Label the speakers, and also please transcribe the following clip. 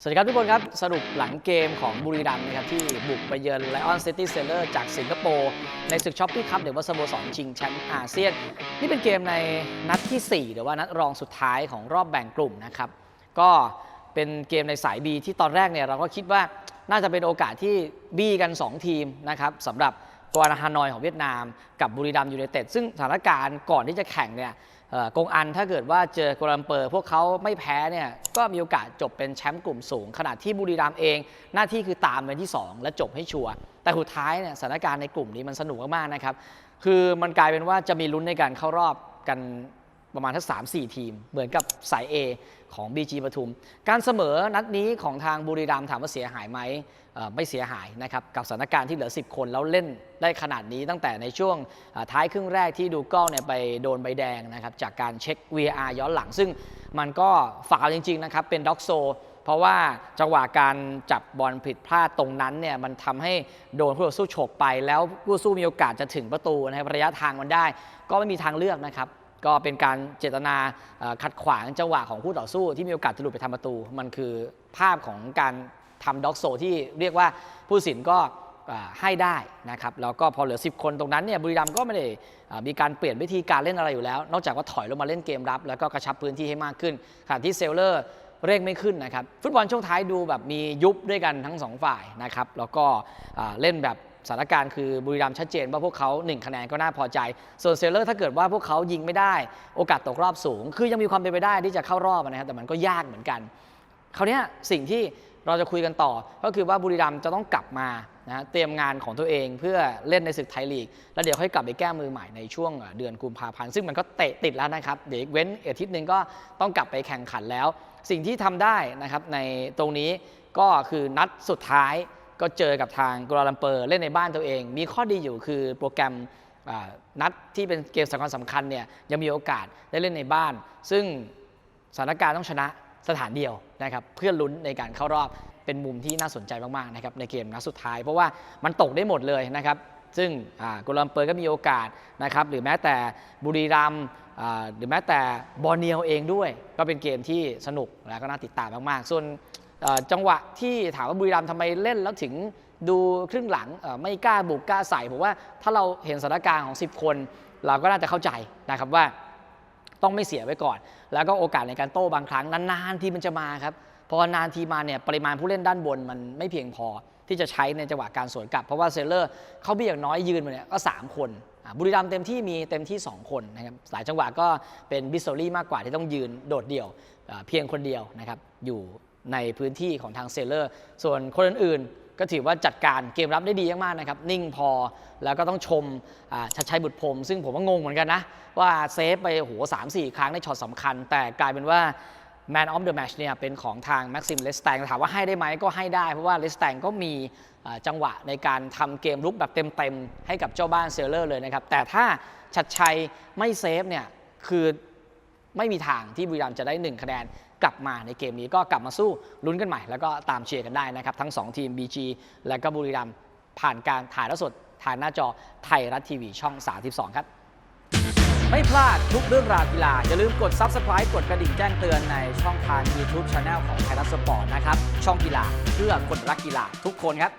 Speaker 1: สวัสดีครับทุกคนครับ สรุปหลังเกมของบุรีรัมย์นะครับ ที่บุกไปเยือนไลออนซิตี้เซเลอร์จากสิงคโปร์ ในศึกช้อปปี้คัพหรือว่าสโมสรชิงแชมป์อาเซียน นี่เป็นเกมในนัดที่ 4 หรือว่านัดรองสุดท้ายของรอบแบ่งกลุ่มนะครับ ก็เป็นเกมในสาย B ที่ตอนแรกเนี่ยเราก็คิดว่าน่าจะเป็นโอกาสที่บี้กัน 2 ทีมนะครับสำหรับกวนาฮานอยของเวียดนาม กับบุรีรัมย์ยูไนเต็ดซึ่งสถานการณ์ก่อนที่จะแข่งเนี่ย กงอันถ้าเกิดว่าเจอกัวลาลัมเปอร์พวกเขาไม่แพ้เนี่ยก็มีโอกาสจบเป็นแชมป์กลุ่มสูง ขณะที่บุรีรัมย์เอง หน้าที่คือตามเป็นที่ 2 และจบให้ชัวร์แต่สุดท้ายเนี่ยสถานการณ์ในกลุ่มนี้มันสนุกมากๆนะครับคือมันกลายเป็นว่าจะมีลุ้นในการเข้ารอบกัน ประมาณทั้งสามสี่ทีม เหมือนกับสาย A ของ BG ปทุม การเสมอนัดนี้ของทางบุรีรัมย์ถามว่าเสียหายไหมไม่เสียหายนะครับกับสถานการณ์ที่เหลือ 10 คนแล้วเล่นได้ขนาดนี้ตั้งแต่ในช่วงท้ายครึ่งแรกที่ดูกล้องเนี่ยไปโดนใบแดงนะครับจากการเช็ค VR ย้อนหลัง ซึ่งมันก็ฝาวจริง ๆ นะครับ เป็นด็อกโซ เพราะว่าจังหวะการจับบอลผิดพลาดตรงนั้นเนี่ยมันทำให้โดนผู้ต่อสู้ฉกไป แล้วผู้สู้มีโอกาสจะถึงประตูนะครับระยะทางมันได้ ก็ไม่มีทางเลือกนะครับ ก็เป็นการเจตนาขัดขวางจังหวะของคู่ต่อสู้ที่มีโอกาสจะหลุดไปทำประตู มันคือภาพของการทำด็อกโซที่เรียกว่าผู้สินก็ให้ได้นะครับแล้วก็พอเหลือ 10 คนตรงนั้นเนี่ยบุรีรัมย์ก็ไม่ได้มีการเปลี่ยนวิธีการเล่นอะไรอยู่แล้ว นอกจากว่าถอยลงมาเล่นเกมรับ แล้วก็กระชับพื้นที่ให้มากขึ้นขณะที่เซลเลอร์เร่งไม่ขึ้นนะครับ ฟุตบอลช่วงท้ายดูแบบมียุบด้วยกันทั้งสองฝ่ายนะครับแล้วก็เล่นแบบ สถานการณ์คือบุรีรัมย์ชัดเจนว่าพวกเขา1คะแนนก็น่าพอใจ ส่วนเซลเลอร์ถ้าเกิดว่าพวกเขายิงไม่ได้ โอกาสตกรอบสูง คือยังมีความเป็นไปได้ที่จะเข้ารอบนะครับแต่มันก็ยากเหมือนกันคราวนี้สิ่งที่เราจะคุยกันต่อ ก็คือว่าบุรีรัมย์จะต้องกลับมานะเตรียมงานของตัวเองเพื่อเล่นในศึกไทยลีก แล้วเดี๋ยวค่อยกลับไปแก้มือใหม่ในช่วงเดือนกุมภาพันธ์ซึ่งมันก็เตะติดแล้วนะครับ เดี๋ยวอีกเว้นอาทิตย์หนึ่งก็ต้องกลับไปแข่งขันแล้ว สิ่งที่ทำได้นะครับในตรงนี้ก็คือนัดสุดท้าย ก็เจอกับทางกัวลาลัมเปอร์เล่นในบ้านตัวเอง มีข้อดีอยู่คือโปรแกรมนัดที่เป็นเกมสำคัญสำคัญเนี่ยยังมีโอกาสได้เล่นในบ้าน ซึ่งสถานการณ์ต้องชนะสถานเดียวนะครับเพื่อลุ้นในการเข้ารอบเป็นมุมที่น่าสนใจมากๆนะครับในเกมนัดสุดท้าย เพราะว่ามันตกได้หมดเลยนะครับซึ่งกัวลาลัมเปอร์ก็มีโอกาสนะครับหรือแม้แต่บุรีรัมหรือแม้แต่บอร์เนียวเองด้วย ก็เป็นเกมที่สนุกและก็น่าติดตามมากๆ ส่วน จังหวะที่ถามว่าบุรีรัมย์ทำไมเล่นแล้วถึงดูครึ่งหลังไม่กล้าบุกกล้าใส่ผมว่าถ้าเราเห็นสถานการณ์ของ 10 คน เราก็น่าจะเข้าใจนะครับว่าต้องไม่เสียไว้ก่อน แล้วก็โอกาสในการโต้บางครั้งนานๆที่มันจะมาครับพอนานทีมาเนี่ยปริมาณผู้เล่นด้านบนมันไม่เพียงพอที่จะใช้ในจังหวะการสวนกลับ เพราะว่าเซลเลอร์เขามีอย่างน้อยยืนมาเนี่ยก็สามคนบุรีรัมย์เต็มที่มีเต็มที่ 2 คนนะครับหลายจังหวะก็เป็นบิสโซลี่มากกว่าที่ต้องยืนโดดเดี่ยวเพียงคนเดียวนะครับอยู่ ในพื้นที่ของทางเซลเลอร์ ส่วนคนอื่นๆ ก็ถือว่าจัดการเกมรับได้ดีมากๆนะครับ นิ่งพอแล้วก็ต้องชมชัดชัยบุตรพรม ซึ่งผมว่างงเหมือนกันนะ ว่าเซฟไปโหสามสี่ครั้งในช็อตสำคัญ แต่กลายเป็นว่า Man of the Match เนี่ยเป็นของทางแม็กซิมเลสแตงถามว่าให้ได้ไหมก็ให้ได้ เพราะว่าเลสแตงก็มีจังหวะในการทำเกมรุกแบบเต็มๆ ให้กับเจ้าบ้านเซลเลอร์เลยนะครับ แต่ถ้าชัดชัยไม่เซฟเนี่ยคือ ไม่มีทางที่บุรีรัมย์จะได้ 1 คะแนนกลับมาในเกมนี้ก็กลับมาสู้ลุ้นกันใหม่ แล้วก็ตามเชียร์กันได้นะครับ ทั้ง 2 ทีม BG และก็บุรีรัมย์ผ่านการถ่ายทอดสดทางหน้าจอไทยรัฐทีวีช่อง 32 ครับ ไม่พลาดทุกเรื่องราวกีฬา อย่าลืมกด Subscribe กดกระดิ่งแจ้งเตือนในช่องทาง YouTube Channel ของไทยรัฐสปอร์ตนะครับช่องกีฬาเพื่อคนรักกีฬาทุกคนครับ